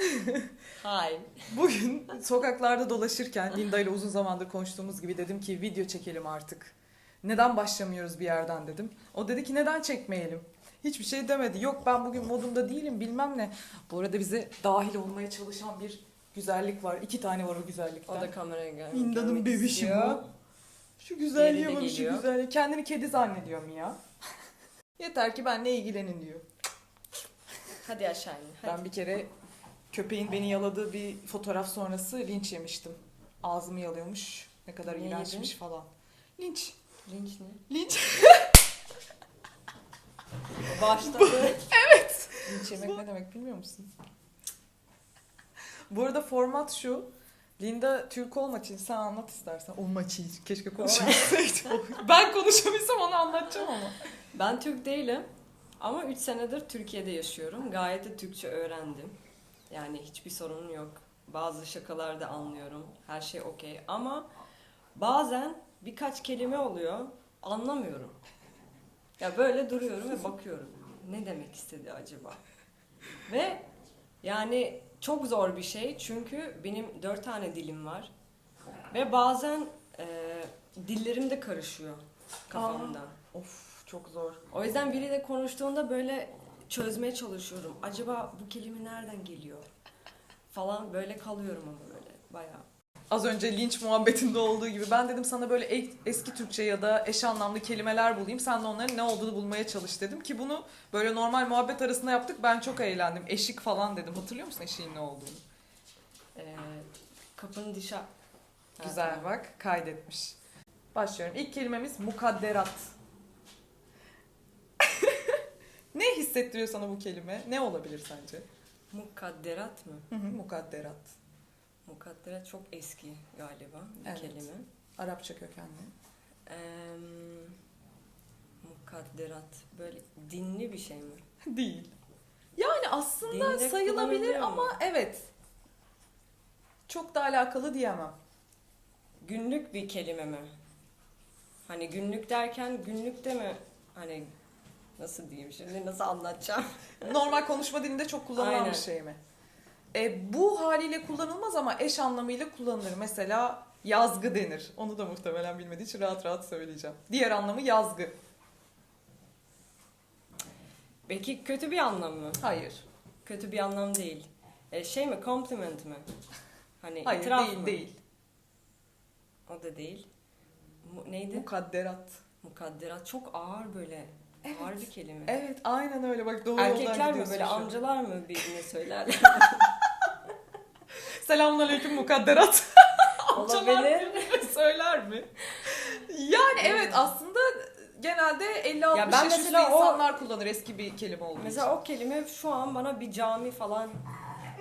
Hi. Bugün sokaklarda dolaşırken Linda ile uzun zamandır konuştuğumuz gibi dedim ki video çekelim artık. Neden başlamıyoruz bir yerden dedim. O dedi ki neden çekmeyelim? Hiçbir şey demedi. Yok ben bugün modumda değilim bilmem ne. Bu arada bize dahil olmaya çalışan bir güzellik var. İki tane var o güzellikten. O da kameraya gel. Linda'nın bebişi bu. Şu güzelliğe bak şu güzelliğe. Kendini kedi zannediyor mu ya? Yeter ki benle ilgilenin diyor. Hadi aşağı in. Hadi. Ben bir kere köpeğin beni yaladığı bir fotoğraf sonrası linç yemiştim. Ağzımı yalıyormuş. Ne kadar Ne iğrençmiş yedin? falan. Linç. Linç ne? Linç. Başladı. linç yemek ne demek bilmiyor musun? Bu arada format şu. Linda Türk olmak için sen anlat istersen. Olmak için. Keşke konuşabilseydim. ben konuşabilsem onu anlatacağım ama. ben Türk değilim. Ama 3 senedir Türkiye'de yaşıyorum. Gayet de Türkçe öğrendim. Yani hiçbir sorunum yok. Bazı şakalar da anlıyorum. Her şey okey. Ama bazen birkaç kelime oluyor. Anlamıyorum. Ya böyle duruyorum ve bakıyorum. Ne demek istedi acaba? Ve yani çok zor bir şey çünkü benim dört tane dilim var. Ve bazen e, dillerim de karışıyor kafamda. Of çok zor. O yüzden biriyle konuştuğunda böyle çözmeye çalışıyorum. Acaba bu kelime nereden geliyor? Falan böyle kalıyorum ama böyle bayağı. Az önce linç muhabbetinde olduğu gibi ben dedim sana böyle eski Türkçe ya da eş anlamlı kelimeler bulayım. Sen de onların ne olduğunu bulmaya çalış dedim ki bunu böyle normal muhabbet arasında yaptık. Ben çok eğlendim. Eşik falan dedim. Hatırlıyor musun eşiğin ne olduğunu? Ee, kapının dışa... Güzel bak kaydetmiş. Başlıyorum. İlk kelimemiz mukadderat. Ne hissettiriyor sana bu kelime? Ne olabilir sence? Mukadderat mı? Hı hı, mukadderat. Mukadderat çok eski galiba bir Evet. kelime. Arapça kökenli. Ee, mukadderat böyle dinli bir şey mi? Değil. Yani aslında Dinde sayılabilir kullanılıyor ama mu? evet. Çok da alakalı diyemem. Günlük bir kelime mi? Hani günlük derken günlükte mi? Hani nasıl diyeyim şimdi nasıl anlatacağım? Normal konuşma dilinde çok kullanılan Aynen. bir şey mi? E, bu haliyle kullanılmaz ama eş anlamıyla kullanılır. Mesela yazgı denir. Onu da muhtemelen bilmediği için rahat rahat söyleyeceğim. Diğer anlamı yazgı. Peki kötü bir anlam mı? Hayır. Kötü bir anlam değil. E, şey mi compliment mi? Hani Hayır itiraf değil mı? değil. O da değil. Mu- neydi? Mukadderat. Mukadderat çok ağır böyle. Evet. Ağır bir kelime. Evet aynen öyle bak doğru Erkekler mi böyle şu amcalar mı birbirine söylerler? Selamünaleyküm mukadderat. Amcalar. Söyler mi? Yani evet aslında genelde 50-60 Ya ben yaş üstü mesela o- insanlar kullanır eski bir kelime olduğu için. Mesela o kelime şu an bana bir cami falan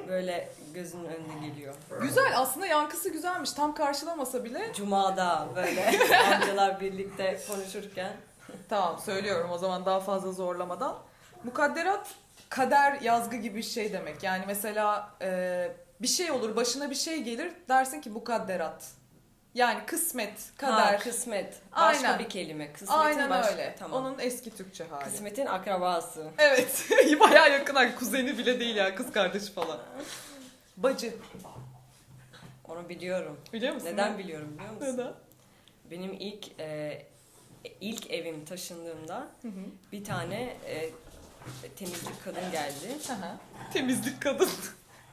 böyle gözümün önüne geliyor. Güzel aslında yankısı güzelmiş. Tam karşılamasa bile. Cuma'da böyle amcalar birlikte konuşurken. Tamam söylüyorum o zaman daha fazla zorlamadan. Mukadderat kader yazgı gibi bir şey demek. Yani mesela e, bir şey olur başına bir şey gelir dersin ki mukadderat. Yani kısmet, kader. Ha, kısmet. Başka Aynen. bir kelime. Kısmetin Aynen başka. öyle. Tamam. Onun eski Türkçe hali. Kısmetin akrabası. Evet. Bayağı yakın. Kuzeni bile değil ya. Kız kardeşi falan. Bacı. Onu biliyorum. Biliyor musun? Neden biliyorum biliyor musun? Neden? Benim ilk e, ilk evim taşındığımda Hı hı. bir tane e, temizlik kadın geldi. Aha. Temizlik kadın.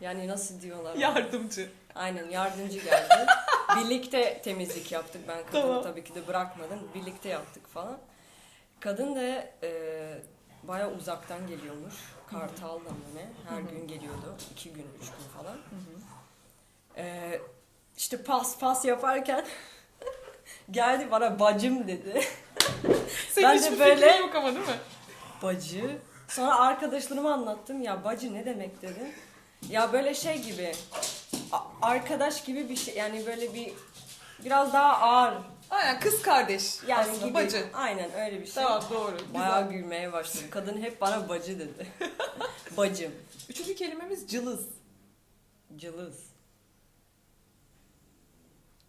Yani nasıl diyorlar? Yardımcı. Aynen yardımcı geldi. Birlikte temizlik yaptık. Ben kadını Tamam. tabii ki de bırakmadım. Birlikte yaptık falan. Kadın da e, baya uzaktan geliyormuş. Kartal'dan ne? Her Hı hı. gün geliyordu. iki gün, üç gün falan. Hı hı. E, işte pas pas yaparken geldi bana bacım dedi. Senin Ben de böyle- yok ama değil mi? Bacı. Sonra arkadaşlarıma anlattım. Ya bacı ne demek dedim. Ya böyle şey gibi. arkadaş gibi bir şey. Yani böyle bir biraz daha ağır. Aynen kız kardeş. Yani aslında gibi. bacı. Aynen öyle bir şey. Tamam doğru. Bayağı Güzel. gülmeye başladım. Kadın hep bana bacı dedi. Bacım. Üçüncü kelimemiz cılız. Cılız.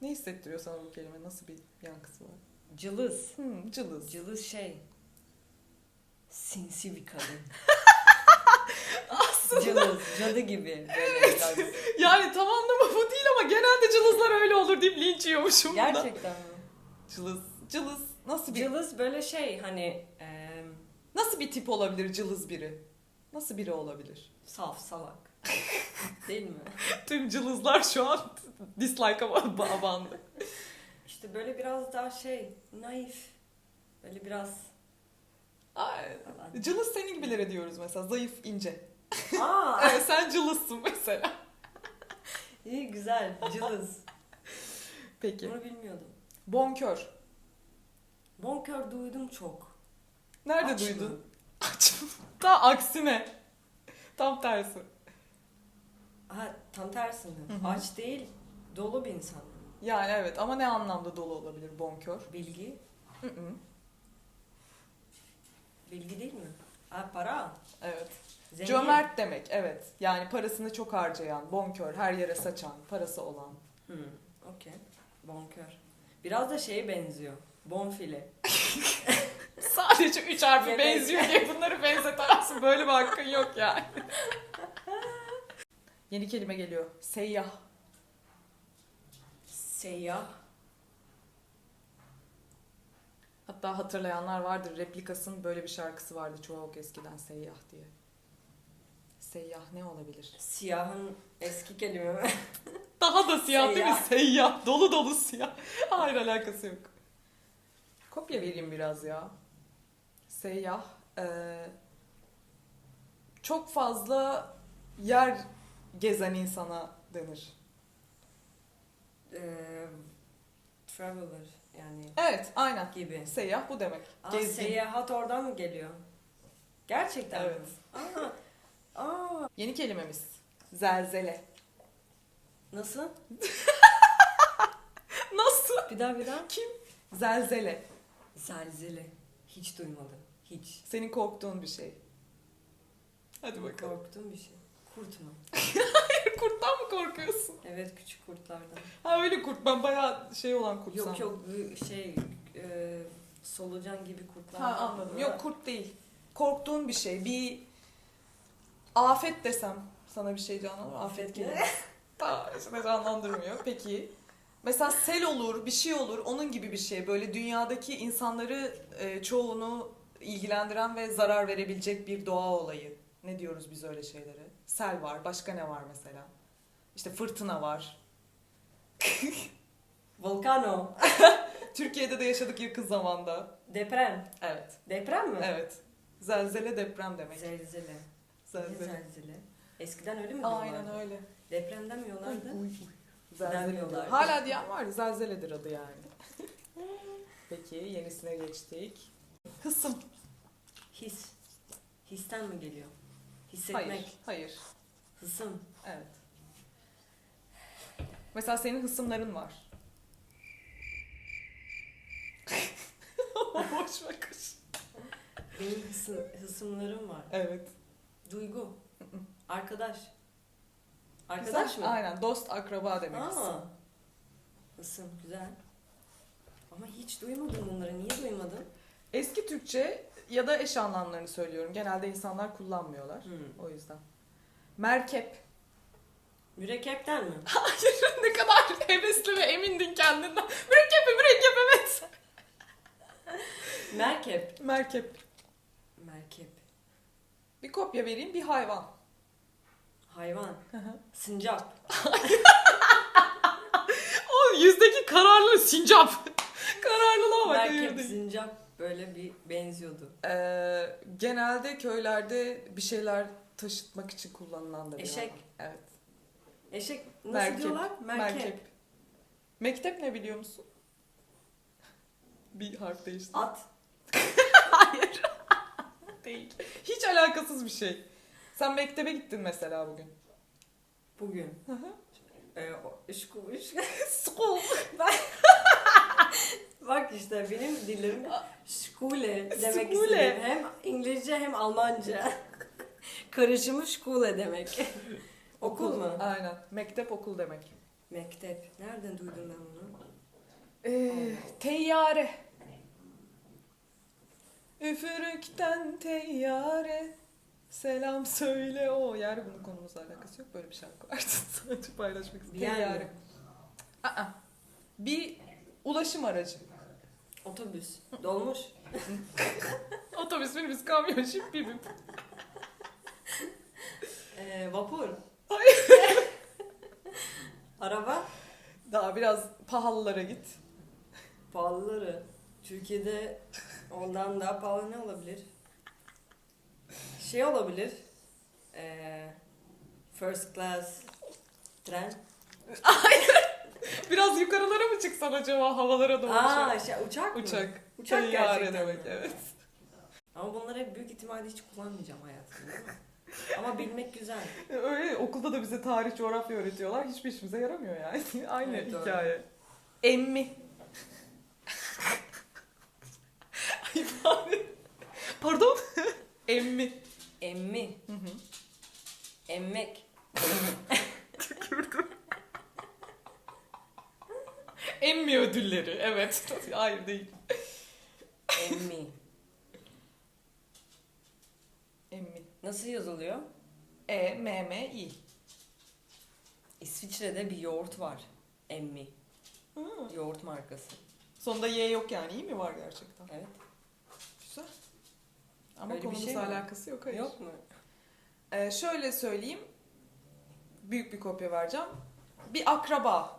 Ne hissettiriyor sana bu kelime? Nasıl bir yankısı var? Cılız. Hmm, cılız. Cılız şey. Sinsi bir kadın. Aslında. Cılız, cadı gibi. Biraz. Yani tam anlamı bu değil ama genelde cılızlar öyle olur deyip linç yiyormuşum. Gerçekten mi? Cılız. Cılız. Nasıl bir Cılız böyle şey hani e, nasıl bir tip olabilir cılız biri? Nasıl biri olabilir? saf, salak. Değil mi? Tüm cılızlar şu an dislike'a ba- bandı. İşte böyle biraz daha şey, naif. Böyle biraz Ay, falan. Cılız senin gibilere diyoruz mesela. Zayıf, ince. Aa, Evet sen cılızsın mesela. iyi güzel, cılız. Peki. Bunu bilmiyordum. Bonkör. Bonkör duydum çok. Nerede Aç duydun? Aç mı? Ta aksine. Tam tersi. Ha, tam tersi mi? Aç değil, dolu bir insan. Yani evet ama ne anlamda dolu olabilir bonkör? Bilgi, Hı hı. bilgi değil mi? Ha, para. Evet. Zengin. Cömert demek evet. Yani parasını çok harcayan, bonkör, her yere saçan, parası olan. Hmm, okey. Bonkör. Biraz da şeye benziyor. Bonfile. Sadece üç harfi Yemek. benziyor diye bunları benzetemezsin. Böyle bir hakkın yok yani. Yeni kelime geliyor. Seyyah. Seyyah. Hatta hatırlayanlar vardır. Replikas'ın böyle bir şarkısı vardı çok eskiden Seyyah diye. Seyyah ne olabilir? Siyahın eski kelime? Daha da siyah değil mi? Seyyah. Seyyah. Dolu dolu siyah. Hayır alakası yok. Kopya vereyim biraz ya. Seyyah. eee, çok fazla yer gezen insana denir. Ee, traveler yani Evet aynen. gibi. Seyyah bu demek. Aa, Gezgin. seyahat oradan mı geliyor? Gerçekten Evet. mi? Aa, aa, Yeni kelimemiz. Zelzele. nasıl? Nasıl? Bir daha bir daha. Zelzele. Zelzele. Hiç duymadım. Hiç. Senin korktuğun bir şey. Hadi bakalım. Korktuğum bir şey. Kurt mu? Kurttan mı korkuyorsun? Evet küçük kurtlardan. Ha öyle kurt. Ben bayağı şey olan kurt Yok sandım. yok bu şey e, solucan gibi kurtlar. Ha anladım. Yok kurt değil. Korktuğun bir şey. Bir afet desem sana bir şey canlanır mı? Afet gelir. Tamam işte canlandırmıyor. Peki. Mesela sel olur, bir şey olur, onun gibi bir şey. Böyle dünyadaki insanları e, çoğunu ilgilendiren ve zarar verebilecek bir doğa olayı. Ne diyoruz biz öyle şeylere? Sel var, başka ne var mesela? İşte fırtına var. Volcano. Türkiye'de de yaşadık yakın zamanda. Deprem. Evet. Deprem mi? Evet. Zelzele deprem demek. Zelzele. Ne Zelzele. zelzele? Eskiden öyle mi diyorlardı? Aynen öyle. Deprem demiyorlardı. Uy, uy, uy. Zelzele. Hala diyen var. Zelzeledir adı yani. Peki yenisine geçtik. Hısım. His. Histen mi geliyor? Hissetmek. Hayır. Hayır. Hısım. Evet. Mesela senin hısımların var. Boş bakış. Benim hısım, hısımlarım var. Evet. Duygu. Arkadaş. Arkadaş Güzel. mı? Aynen. Dost, akraba demek Aa. hısım. Hısım güzel. Ama hiç duymadım bunları. Niye duymadın? Eski Türkçe ya da eş anlamlarını söylüyorum. Genelde insanlar kullanmıyorlar. Hmm. O yüzden. Merkep. Mürekkepten mi? ne kadar hevesli ve emindin kendinden. Mürekkep mi? Mürekkep evet. Merkep. Merkep. Merkep. Bir kopya vereyim. Bir hayvan. Hayvan. Sincap. O yüzdeki kararlı sincap. Kararlılığa bak. Merkep, sincap böyle bir benziyordu. Ee, genelde köylerde bir şeyler taşıtmak için kullanılan da bir Eşek. hayvan. Evet. Eşek nasıl Merkep, diyorlar? Merkep. Mektep ne biliyor musun? bir harf değişti. At. Hayır. Değil. Hiç alakasız bir şey. Sen mektebe gittin mesela bugün. Bugün. Hı hı. Ee, o- üç, üç, School. Bak işte benim dillerim şkule demek Skule. istedim. Hem İngilizce hem Almanca. Karışımı şkule demek. Okul mu? Aynen. Mektep okul demek. Mektep. Nereden duydum ben bunu? Ee, teyyare. Üfürükten teyyare. Selam söyle o. Yani bunun konumuzla alakası yok. Böyle bir şarkı vardı. Sadece paylaşmak istedim. Yani. Aa, bir ulaşım aracı. Otobüs. Dolmuş. Otobüs, minibüs, kamyon, şip, bip bip. Ee, vapur. Hayır. Araba. Daha biraz pahalılara git. Pahalıları. Türkiye'de ondan daha pahalı ne olabilir? Şey olabilir. Ee, first class tren. Biraz yukarılara mı çıksan acaba havalara doğru? Aa şöyle? şey, uçak mı? Uçak. Uçak Tayyare gerçekten. demek evet. Ama bunları büyük ihtimalle hiç kullanmayacağım hayatımda değil mi? Ama bilmek güzel. Öyle okulda da bize tarih, coğrafya öğretiyorlar. Hiçbir işimize yaramıyor yani. Aynı Evet, doğru. hikaye. Emmi. Ay bari. Pardon? Emmi. Emmi. Emmek. Tükürdüm. Emmi ödülleri. Evet. Hayır değil. Emmi. Emmi. Nasıl yazılıyor? E, M, M, I. İsviçre'de bir yoğurt var. Emmi. Hı. Yoğurt markası. Sonunda Y yok yani. İyi mi var gerçekten? Evet. Güzel. Ama Öyle bir konumuzla şey mi? alakası yok. Hayır. Yok mu? Ee, şöyle söyleyeyim. Büyük bir kopya vereceğim. Bir akraba.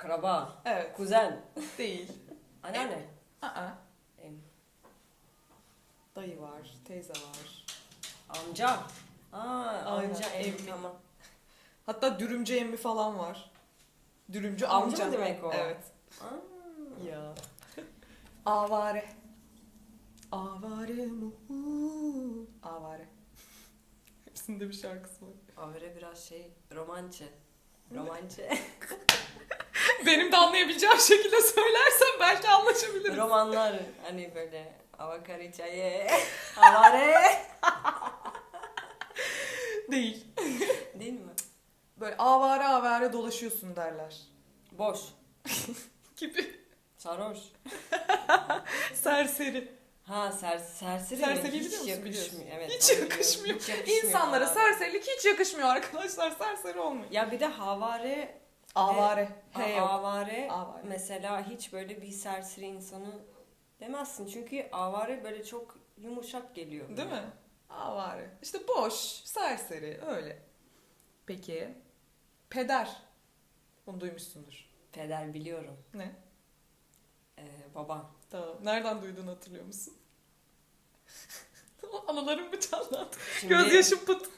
Akraba. Evet. Kuzen. Değil. Anneanne. Aa. Em. Dayı var, teyze var. Amca. Aa, amca emmi. emmi. Tamam. Hatta dürümcü emmi falan var. Dürümcü Amca amca. mı demek o? Evet. Aa. Ya. Avare. Avare mu. Avare. Hepsinde bir şarkısı var. Avre biraz şey romançe. Romançe. Benim de anlayabileceğim şekilde söylersem belki anlaşabiliriz. Romanlar hani böyle avakariçaye. Avare. Değil. Değil mi? Böyle avare avare dolaşıyorsun derler. Boş. Gibi. Sarhoş. Serseri. Ha ser, serseri. Serseri hiç biliyor musun? yakışmıyor. Evet, Hiç yakışmıyor. Hiç yakışmıyor İnsanlara abi. serserilik hiç yakışmıyor arkadaşlar. Serseri olmayın. Ya bir de havare Avare. A- He yok. avare, Avare. mesela hiç böyle bir serseri insanı demezsin. Çünkü avare böyle çok yumuşak geliyor. Değil mi? Avare. İşte boş, serseri öyle. Peki. Peder. Bunu duymuşsundur. Peder biliyorum. Ne? Ee, baba. Tamam. Nereden duyduğunu hatırlıyor musun? Anılarım mı canlandı? Şimdi, Gözyaşım pıt.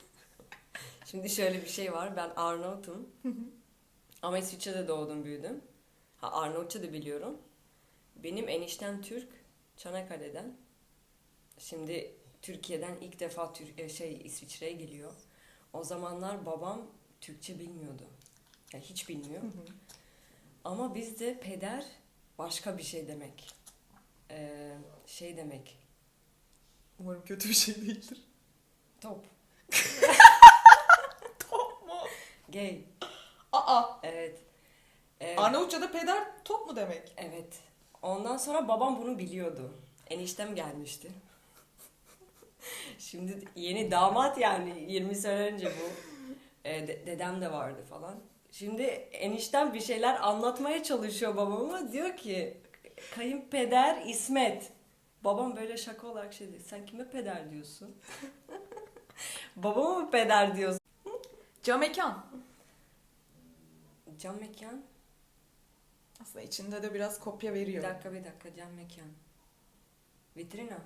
şimdi şöyle bir şey var. Ben Arnavut'um. Ama İsviçre'de doğdum büyüdüm. Ha Arnavutça da biliyorum. Benim eniştem Türk. Çanakkale'den. Şimdi Türkiye'den ilk defa Tür- e, şey İsviçre'ye geliyor. O zamanlar babam Türkçe bilmiyordu. Ya hiç bilmiyor. Ama bizde peder başka bir şey demek. Ee, şey demek. Umarım kötü bir şey değildir. Top. Top mu? Gay. Aa. Evet. Ee, Arnavutça'da peder top mu demek? evet. Ondan sonra babam bunu biliyordu. Eniştem gelmişti. Şimdi yeni damat yani 20 sene önce bu. Ee, de- dedem de vardı falan. Şimdi eniştem bir şeyler anlatmaya çalışıyor babama. Diyor ki kayınpeder İsmet. Babam böyle şaka olarak şey dedi. Sen kime peder diyorsun? Babama mı peder diyorsun? Cam mekan. Cam mekan. Aslında içinde de biraz kopya Bir veriyor. dakika bir dakika cam mekan. Vitrina.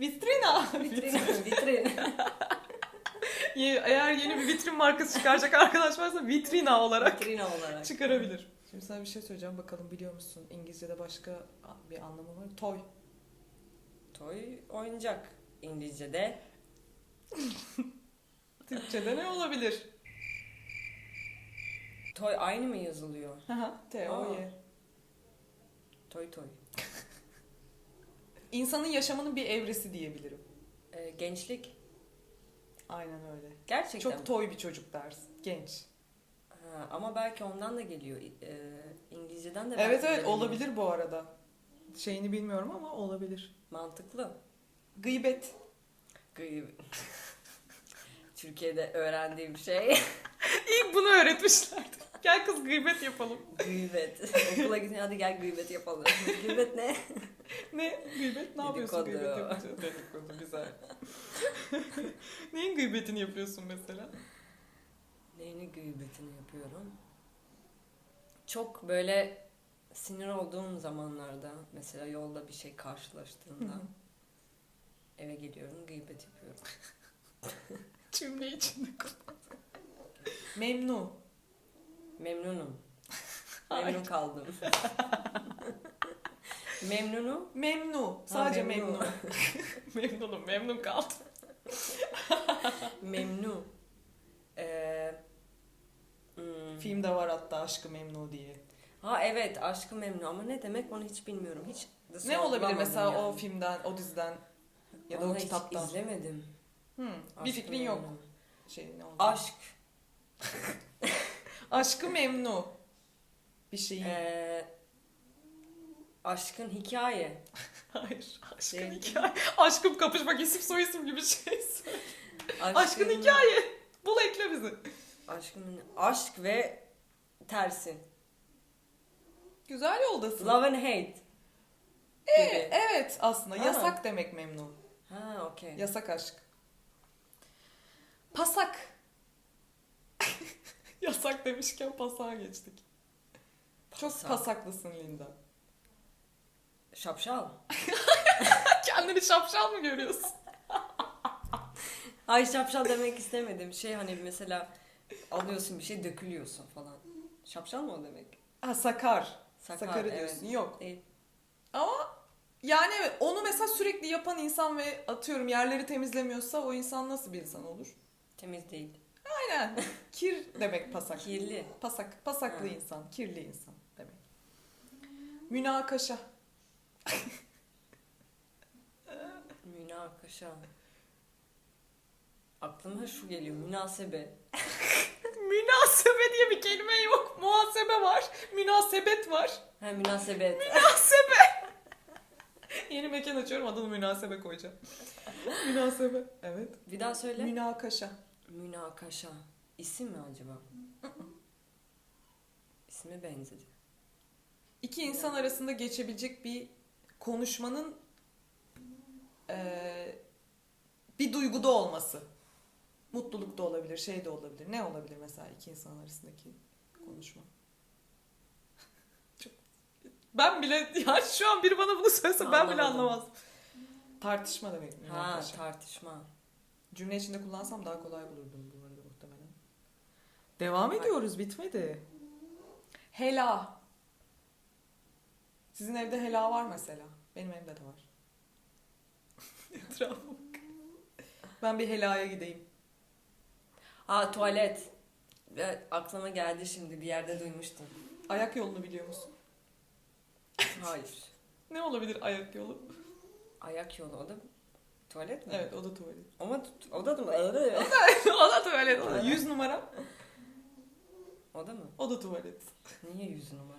Vitrina. Vitrina. Vitrin. Ye- Eğer yeni bir vitrin markası çıkaracak arkadaş varsa vitrina olarak Vitrina olarak. çıkarabilir. Şimdi sana bir şey söyleyeceğim bakalım biliyor musun? İngilizce'de başka bir anlamı var. Toy. Toy oyuncak. İngilizce'de Türkçe'de ne olabilir? toy aynı mı yazılıyor? T-O-Y. Toy toy. İnsanın yaşamının bir evresi diyebilirim. Ee, gençlik. Aynen öyle. Gerçekten. Çok toy bir çocuk dersin. Genç. Ha, ama belki ondan da geliyor. Ee, İngilizceden de Evet belki evet olabilir bu arada. Şeyini bilmiyorum ama olabilir. Mantıklı. Gıybet. Gıy- Türkiye'de öğrendiğim şey İlk bunu öğretmişlerdi. Gel kız gıybet yapalım. gıybet. Okula gidin hadi gel gıybet yapalım. gıybet ne? Ne? Gıybet? Ne yapıyorsun Dedikodu. gıybet yapınca? Dedikodu güzel. Neyin gıybetini yapıyorsun mesela? Neyini gıybetini yapıyorum? Çok böyle sinir olduğum zamanlarda mesela yolda bir şey karşılaştığımda eve geliyorum gıybet yapıyorum. Cümle içinde kullan. Memnun. Memnunum. Memnun kaldım. Memnunum. Memnun. Sadece memnun. memnun. Memnunum. Memnun kaldım. Memnun. Ee, hmm. Filmde var hatta Aşkı Memnu diye. Ha evet aşkı memnun ama ne demek onu hiç bilmiyorum. Hiç Ne olabilir mesela o yani. filmden, o diziden ya da Onu o hiç kitaptan? izlemedim. Hmm, bir Aşkı fikrin yok. Memnu. Şey ne oldu? Aşk. Aşkı Memnu. Bir şeyin. Ee, aşkın hikaye. Hayır. Aşkın Değil. hikaye. Aşkım kapışmak isim soy isim gibi şey. Aşkın, Aşkın hikaye. Bul ekle bizi. Aşkın, aşk ve tersi. Güzel yoldasın. Love and hate. Gibi. evet aslında Ha. yasak demek memnun. Ha okey. Yasak aşk. Pasak. yasak demişken pasağa geçtik. Çok Pasak. pasaklısın Linda. Şapşal. Kendini şapşal mı görüyorsun? Ay şapşal demek istemedim. Şey hani mesela alıyorsun bir şey dökülüyorsun falan. Şapşal mı o demek? Ha sakar. Sakar, Sakarı evet. diyorsun. Yok. Değil. Ama yani evet onu mesela sürekli yapan insan ve atıyorum yerleri temizlemiyorsa o insan nasıl bir insan olur? Temiz değil. Aynen. Kir demek pasak. Kirli. Pasak. Pasaklı Ha. insan. Kirli insan demek. Münakaşa. Münakaşa. Aklıma şu geliyor. Münasebe. Münasebe diye bir kelime yok. Muhasebe var. Münasebet var. Ha münasebet. Münasebe. Yeni mekan açıyorum adını münasebe koyacağım. münasebe. Evet. Bir daha söyle. Münakaşa. Münakaşa. İsim mi acaba? İsme benzedi. İki insan arasında geçebilecek bir konuşmanın eee, bir duyguda olması. Mutluluk da olabilir, şey de olabilir. Ne olabilir mesela iki insan arasındaki konuşma? Ben bile, ya şu an biri bana bunu söylese ben bile Anlamadım. anlamazdım. Tartışma demek. Ha münakaşa. tartışma. Cümle içinde kullansam daha kolay bulurdum bu arada muhtemelen. Devam ediyoruz, bitmedi. Hela. Sizin evde hela var mesela. Benim evde de var. Etrafa bak. Ben bir helaya gideyim. Ha tuvalet. Aklıma geldi şimdi bir yerde duymuştum. Ayak yolunu biliyor musun? Hayır. Ne olabilir ayak yolu? Ayak yolu o da tuvalet mi? Evet o da tuvalet. Ama t- o da da o da tuvalet. O da. 100 numara. O da mı? O da tuvalet. Niye yüz numara?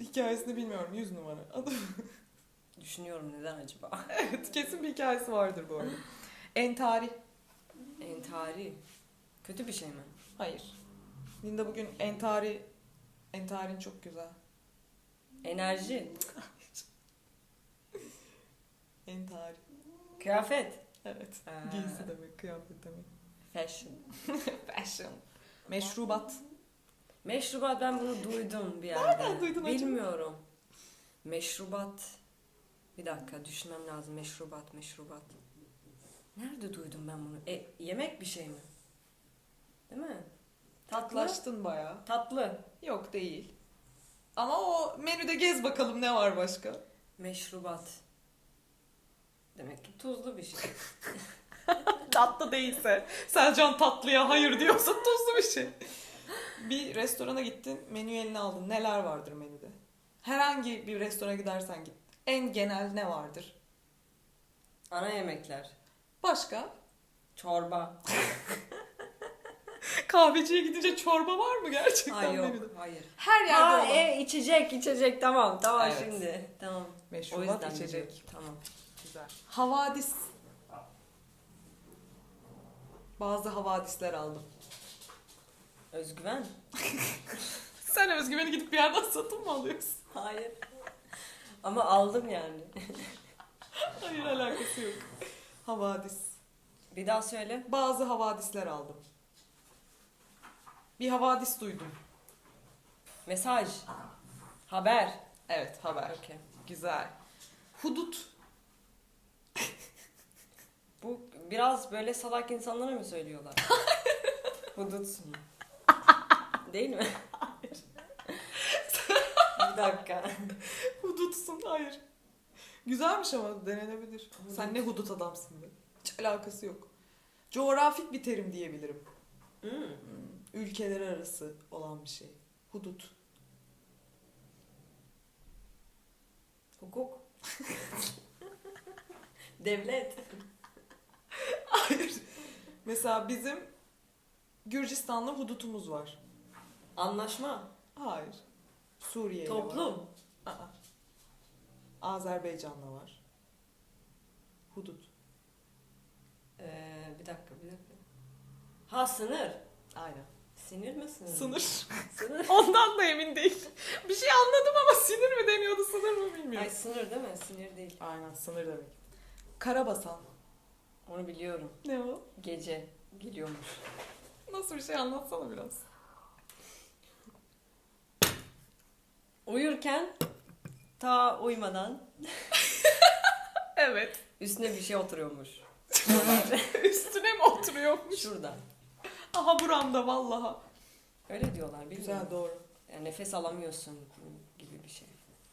Hikayesini bilmiyorum. 100 numara. Adı- Düşünüyorum neden acaba? evet kesin bir hikayesi vardır bu arada. Entari. Entari. Kötü bir şey mi? Hayır. Linda bugün entari entarin çok güzel. Enerji. Entari. Kıyafet. Evet. Ha. Giysi demek, kıyafet demek. Fashion. Fashion. Meşrubat. Meşrubat ben bunu duydum bir yerde. Nereden duydun acaba? Bilmiyorum. Meşrubat. Bir dakika düşünmem lazım. Meşrubat, meşrubat. Nerede duydum ben bunu? E, yemek bir şey mi? Değil mi? Tatlı. Tatlaştın bayağı. Tatlı. Yok değil. Ama o menüde gez bakalım ne var başka. Meşrubat. Demek ki tuzlu bir şey. Tatlı değilse. Selcan tatlıya hayır diyorsa tuzlu bir şey. Bir restorana gittin, menüyü eline aldın. Neler vardır menüde? Herhangi bir restorana gidersen git. En genel ne vardır? Ana yemekler. Başka? Çorba. Kahveciye gidince çorba var mı gerçekten Hayır yok. menüde? Hayır. Her yerde Ha, olan. e, içecek içecek tamam tamam Evet. şimdi. Tamam. Meşrubat içecek. biliyorum. Tamam. Güzel. Havadis. Bazı havadisler aldım. Özgüven? Sen özgüveni gidip bir yerden satın mı alıyorsun? Hayır. Ama aldım yani. Hayır alakası yok. Havadis. Bir daha söyle. Bazı havadisler aldım. Bir havadis duydum. Mesaj. Haber. Evet haber. Okey. Güzel. Hudut. Bu biraz böyle salak insanlara mı söylüyorlar? Hudutsun. Değil mi? Bir dakika. Hudutsun hayır. Güzelmiş ama denenebilir. Hudut. Sen ne hudut adamsın be. Hiç alakası yok. Coğrafik bir terim diyebilirim. Hmm. Ülkeler arası olan bir şey. Hudut. Hukuk. Devlet. Hayır. Mesela bizim Gürcistan'la hudutumuz var. Anlaşma. Hayır. Suriye ile var. Toplum. Aa. Azerbaycan'la var. Hudut. Ee, bir dakika bir dakika. Ha sınır. Aynen. Sinir mi sınır? Sınır. Sınır. Ondan da emin değil. Bir şey anladım ama sinir mi deniyordu sınır mı bilmiyorum. Ay sınır değil mi? Sinir değil. Aynen sınır demek. Karabasan. Onu biliyorum. Ne o? Gece geliyormuş. Nasıl bir şey anlatsana biraz. Uyurken ta uyumadan Evet. üstüne bir şey oturuyormuş. Üstüne mi oturuyormuş? Şurada. Aha buramda vallaha. Öyle diyorlar bilmiyorum. Güzel doğru. Yani nefes alamıyorsun gibi bir şey.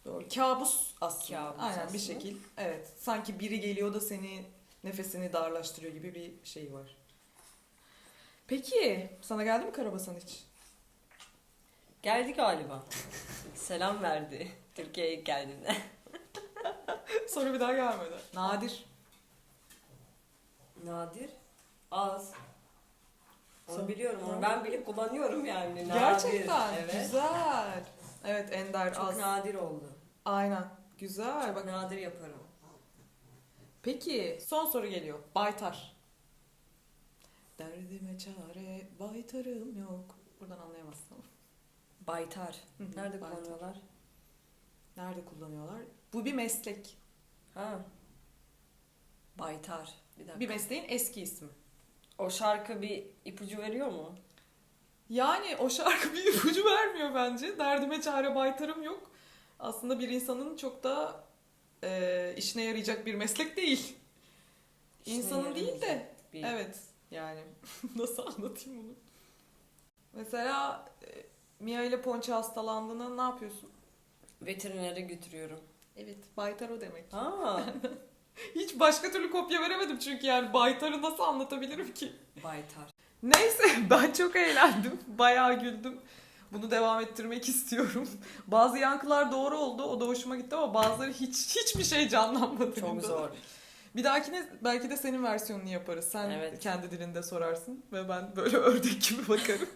Doğru. Kabus aslında. Kabus Aynen bir aslında. şekil. Evet. Sanki biri geliyor da seni nefesini darlaştırıyor gibi bir şey var. Peki sana geldi mi Karabasan hiç? Geldi galiba. Selam verdi Türkiye'ye ilk geldiğinde. Sonra bir daha gelmedi. Nadir. Nadir. Az. Onu biliyorum. Onu ben bilip kullanıyorum yani. Nadir. Gerçekten. Evet. Güzel. Evet Ender Çok az. nadir oldu. Aynen. Güzel. Bak. nadir yaparım. Peki son soru geliyor. Baytar. Derdime çare baytarım yok. Buradan anlayamazsın ama. Baytar. Hı hı, Nerede baytar. kullanıyorlar? Nerede kullanıyorlar? Bu bir meslek. Ha. Baytar. Bir dakika. Bir mesleğin eski ismi. O şarkı bir ipucu veriyor mu? Yani o şarkı bir ipucu vermiyor bence. Derdime çare baytarım yok. Aslında bir insanın çok da e, işine yarayacak bir meslek değil. İşine İnsanın değil de. Bir... Evet yani nasıl anlatayım bunu? Mesela e, Mia ile Ponça hastalandığında ne yapıyorsun? Veterinere götürüyorum. Evet baytar o demek. Ha. Hiç başka türlü kopya veremedim çünkü yani baytarı nasıl anlatabilirim ki? Baytar. Neyse ben çok eğlendim. Bayağı güldüm. Bunu devam ettirmek istiyorum. Bazı yankılar doğru oldu. O da hoşuma gitti ama bazıları hiç hiçbir şey canlanmadı. Çok bunda. zor. Bir dahakine belki de senin versiyonunu yaparız. Sen Evet. kendi dilinde sorarsın ve ben böyle ördek gibi bakarım.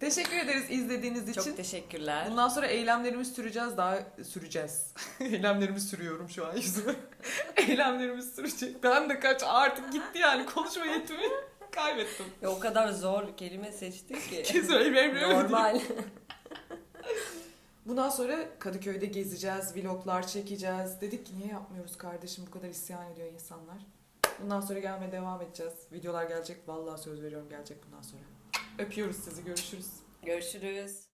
Teşekkür ederiz izlediğiniz için. Çok teşekkürler. Bundan sonra eylemlerimizi süreceğiz. Daha süreceğiz. eylemlerimi sürüyorum şu an yüzüme. eylemlerimiz sürecek. Ben de kaç artık gitti yani konuşma yetimi kaybettim. Ya o kadar zor kelime seçtin ki. Kesin Normal. Bundan sonra Kadıköy'de gezeceğiz, vloglar çekeceğiz. Dedik ki niye yapmıyoruz kardeşim bu kadar isyan ediyor insanlar. Bundan sonra gelmeye devam edeceğiz. Videolar gelecek. Vallahi söz veriyorum gelecek bundan sonra. Öpüyoruz sizi. Görüşürüz. Görüşürüz.